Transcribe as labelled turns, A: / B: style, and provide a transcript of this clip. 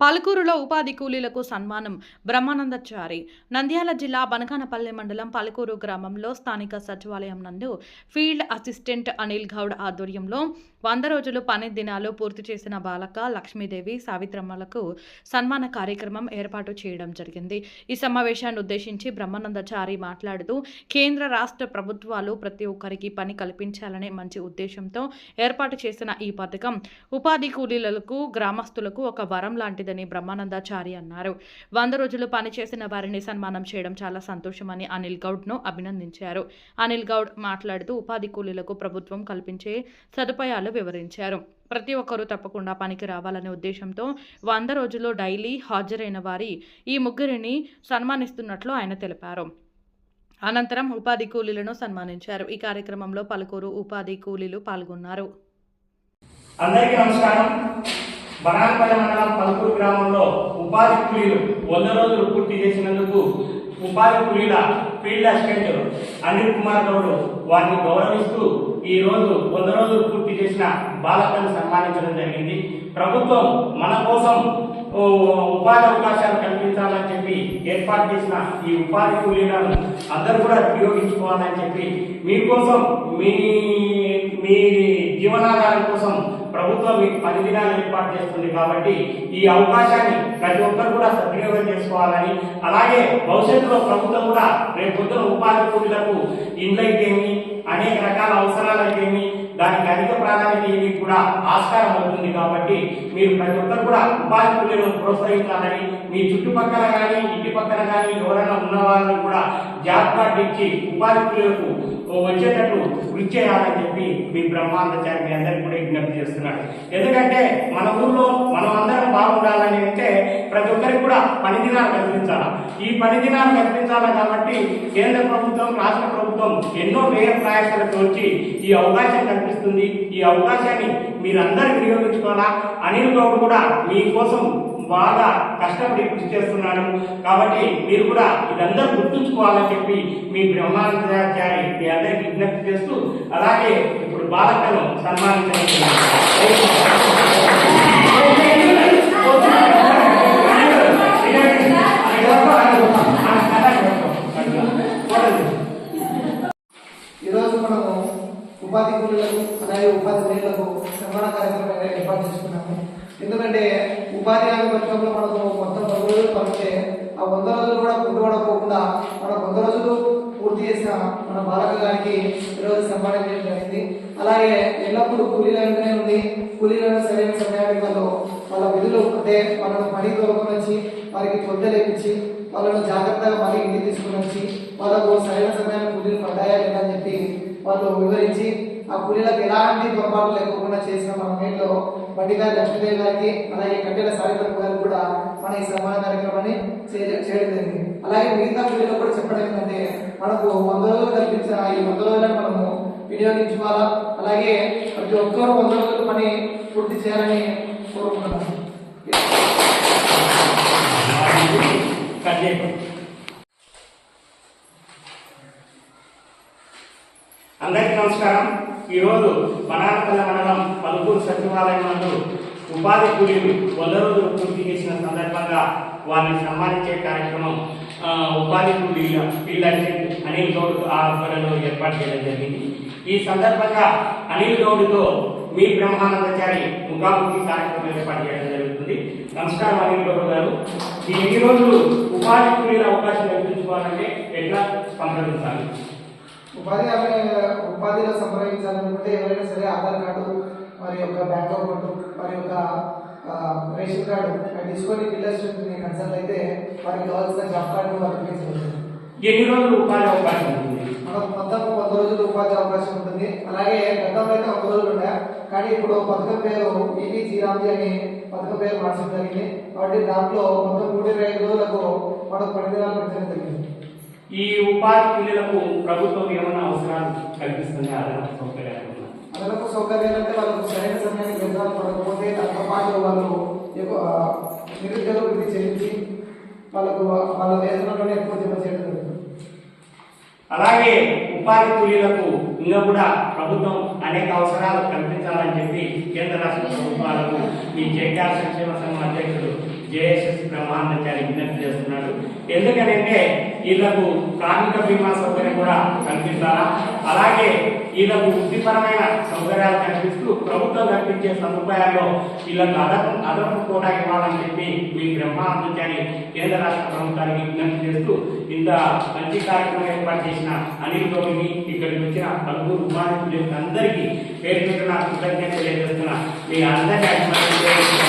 A: పాలకూరులో ఉపాధి కూలీలకు సన్మానం బ్రహ్మానందచారి. నంద్యాల జిల్లా బనకానపల్లె మండలం పాలకూరు గ్రామంలో స్థానిక సచివాలయం నందు ఫీల్డ్ అసిస్టెంట్ అనిల్ గౌడ్ ఆధ్వర్యంలో వంద రోజులు పని దినాలు పూర్తి చేసిన బాలక లక్ష్మీదేవి సావిత్రమ్మలకు సన్మాన కార్యక్రమం ఏర్పాటు చేయడం జరిగింది. ఈ సమావేశాన్ని ఉద్దేశించి బ్రహ్మానందచారి మాట్లాడుతూ కేంద్ర రాష్ట్ర ప్రభుత్వాలు ప్రతి ఒక్కరికి పని కల్పించాలనే మంచి ఉద్దేశంతో ఏర్పాటు చేసిన ఈ పథకం ఉపాధి కూలీలకు గ్రామస్తులకు ఒక వరం లేదని బ్రహ్మానందాచారి అన్నారు. వంద రోజులు పనిచేసిన వారిని సన్మానం చేయడం చాలా సంతోషమని అనిల్ గౌడ్ను అభినందించారు. అనిల్ గౌడ్ మాట్లాడుతూ ఉపాధి కూలీలకు ప్రభుత్వం కల్పించే సదుపాయాలు వివరించారు. ప్రతి ఒక్కరూ తప్పకుండా పనికి రావాలనే ఉద్దేశంతో వంద రోజులు డైలీ హాజరైన వారి ఈ ముగ్గురిని సన్మానిస్తున్నట్లు ఆయన తెలిపారు. అనంతరం ఉపాధి కూలీలను సన్మానించారు. ఈ కార్యక్రమంలో పలువురు ఉపాధి కూలీలు పాల్గొన్నారు.
B: అందరికీ నమస్కారం. బనాన్పల్లి మండలం పలుకూరు గ్రామంలో ఉపాధి కూలీలు వంద రోజులు పూర్తి చేసినందుకు ఉపాధి కూలీల ఫీల్డ్ అసిస్టెంట్ అనిల్ కుమార్ గౌడ్ వారిని గౌరవిస్తూ ఈ రోజు వంద రోజులు పూర్తి చేసిన బాలకలను సన్మానించడం జరిగింది. ప్రభుత్వం మన కోసం ఉపాధి అవకాశాలు కల్పించాలని చెప్పి ఏర్పాటు చేసిన ఈ ఉపాధి కూలీలను అందరూ కూడా వినియోగించుకోవాలని చెప్పి మీకోసం మీ మీ జీవనాధారం కోసం ప్రభుత్వం మీకు పని దినాలు ఏర్పాటు చేస్తుంది కాబట్టి ఈ అవకాశాన్ని ప్రతి ఒక్కరు కూడా సద్వినియోగం చేసుకోవాలని అలాగే భవిష్యత్తులో ప్రభుత్వం కూడా రేపు పొద్దున ఉపాధి కూలీలకు ఇండ్లైతేమి అనేక రకాల అవసరాలైతేమి దానికి అధిక ప్రాధాన్యత ఇవి కూడా ఆస్కారం అవుతుంది కాబట్టి మీరు ప్రతి ఒక్కరు కూడా ఉపాధి కూలీలను ప్రోత్సహించాలని మీ చుట్టుపక్కల కానీ ఇంటి పక్కన కానీ ఎవరైనా ఉన్న వాళ్ళని కూడా జాబ్ కార్డు ఇచ్చి ఉపాధి కూలీలకు వచ్చేటట్టు కృషి చేయాలని చెప్పి మీ బ్రహ్మాండచారి మీ అందరికీ కూడా విజ్ఞప్తి చేస్తున్నాడు. ఎందుకంటే మన ఊర్లో మనం అందరం బాగుండాలని అంటే ప్రతి ఒక్కరికి కూడా పని దినాలు కల్పించాలి? ఈ పని దినాలు కల్పించాలి కాబట్టి కేంద్ర ప్రభుత్వం రాష్ట్ర ప్రభుత్వం ఎన్నో వ్యయ ప్రయాసాలతో వచ్చి ఈ అవకాశం కల్పిస్తుంది. ఈ అవకాశాన్ని మీరందరూ వినియోగించుకోవాలా? అనిల్ గౌడ్ కూడా మీకోసం బాగా కష్టపడి కృషి చేస్తున్నాడు. కాబట్టి మీరు కూడా ఇదందరూ గుర్తుంచుకోవాలని చెప్పి మీ బ్రహ్మాండాచారి మీ అందరికి విజ్ఞప్తి చేస్తూ అలాగే ఇప్పుడు బాలకను సన్మానించడం
C: ఈరోజు మనము ఉపాధి కూలీలకు అలాగే ఉపాధి కూలీలకు సమాన కార్యక్రమం ఏర్పాటు చేసుకున్నాము. ఎందుకంటే ఉపాధి హామీ పథకంలో మనకు మొత్తం వంద రోజులు పడితే ఆ వంద రోజులు కూడా పుట్టుబడకుండా మన వంద రోజులు పూర్తి చేసిన మన బాలక గారికి ఈరోజు సన్మానం చేయడం జరిగింది. అలాగే ఎల్లప్పుడూ కూలీల వెంటనే ఉంది కూలీలను సరైన సమయానికి వాళ్ళు వాళ్ళ విధులు అంటే వాళ్ళను పని దొరకని వచ్చి వారికి పొద్దులేపించి వాళ్ళను జాగ్రత్తగా మళ్ళీ ఇంటికి తీసుకుని వచ్చి వాళ్ళకు సరైన సమయానికి కూలీలు పడ్డాయా లేదని చెప్పి వాళ్ళు వివరించి ఆ కూలీలకు ఎలాంటి పొరపాటు లేకుండా చేసిన మన మేట్లో బండిగారి లక్ష్మీదేవి గారికి అలాగే కట్టెల సారిత్రం గారికి కూడా మన ఈ సన్మాన కార్యక్రమాన్ని చే- చేయడం జరిగింది. అలాగే మిగతా కూలీలకు కూడా చెప్పడం ఏంటంటే మనకు వంద రోజులు కల్పించిన ఈ వంద రోజులను మనము వినియోగించుకోవాలా? అలాగే ప్రతి ఒక్కరూ వంద రోజుల పని పూర్తి చేయాలని కోరుకుంటున్నాను.
B: అందరికీ నమస్కారం. ఈరోజు బనానపల్లి మండలం పలుకూరు సచివాలయం నందు ఉపాధి కూలీలు వంద రోజులు పూర్తి చేసిన సందర్భంగా వారిని సన్మానించే కార్యక్రమం ఉపాధి కూలీల ఫీల్డ్ అసిస్టెంట్ అనిల్ గౌడ్ ఆధ్వర్యంలో ఏర్పాటు చేయడం జరిగింది. ఈ సందర్భంగా అనిల్ గౌడ్తో మీ బ్రహ్మానందచారి ముఖాముఖి కార్యక్రమం ఏర్పాటు చేయడం జరుగుతుంది. నమస్కారం అనిల్ గౌడ్ గారు. ఈ ఎన్ని రోజులు ఉపాధి కూలీల అవకాశం కల్పించుకోవాలంటే ఎట్లా సంప్రదించాలి
C: ఉపాధి హామీ ఉపాధిలో సంప్రదించాలనుకుంటే ఎవరైనా సరే ఆధార్ కార్డు మరి యొక్క బ్యాంక్ అకౌంట్ మరి యొక్క రేషన్ కార్డు తీసుకొని పిల్లర్స్ కన్సల్ట్ అయితే వారికి కావాల్సిన జాబ్ కార్డు వారికి ఇస్తుంది
B: ఎన్ని రోజులు ఉపాధి అవకాశం ఉంటుంది?
C: మనకు మొత్తం వంద రోజులు ఉపాధి అవకాశం ఉంటుంది. అలాగే గతంలో అయితే వంద రోజులు ఉండే. కానీ ఇప్పుడు పథకం పేరు ఈపీ జీరాంజీ అని పథకం పేరు మార్చడం జరిగింది. కాబట్టి దాంట్లో మొత్తం నూట ఇరవై ఐదు రోజులకు మనకు పని దినాలు పెంచడం జరిగింది.
B: ఈ ఉపాధి కూలీలకు ప్రభుత్వం ఏమైనా అవసరాలు కల్పిస్తుంది? అదనపు సౌకర్యాలు?
C: అదనపు సౌకర్యాలు అంటే వాళ్ళకు సరైన సమయానికి వేతనాలు పడకపోతే దాంతో పాటు వాళ్ళు ఎక్కువ నిరుద్యోగ వృత్తి చెల్లించి వాళ్ళకు వాళ్ళ వేతనంలోనే ఎక్కువ జమ చేయడం
B: అలాగే ఉపాధి కూలీలకు ఇంకా కూడా ప్రభుత్వం అనేక అవసరాలు కల్పించాలని చెప్పి కేంద్ర రాష్ట్ర ప్రభుత్వాలకు ఈ జేకేఆర్ సంక్షేమ సంఘం అధ్యక్షుడు జేఎస్ఎస్ బ్రహ్మాండాచారి విజ్ఞప్తి చేస్తున్నాడు. ఎందుకనంటే వీళ్ళకు కార్మిక బీమా సౌకర్యం కూడా కల్పించాలా అలాగే వీళ్ళకు వృత్తిపరమైన సౌకర్యాలు కల్పిస్తూ ప్రభుత్వం కల్పించే సదుపాయాల్లో వీళ్ళకు అదపు అదనపు కూడా ఇవ్వాలని చెప్పి మీ బ్రహ్మాండాచారి కేంద్ర రాష్ట్ర ప్రభుత్వానికి విజ్ఞప్తి చేస్తూ ఇంత మంచి కార్యక్రమం ఏర్పాటు చేసిన అనిల్ గౌరిని ఇక్కడికి వచ్చిన పలువురు ఉపాధి అందరికీ పేరు పెట్టిన కృతజ్ఞత తెలియజేస్తున్నా మీ అందరికీ అభినందనలు.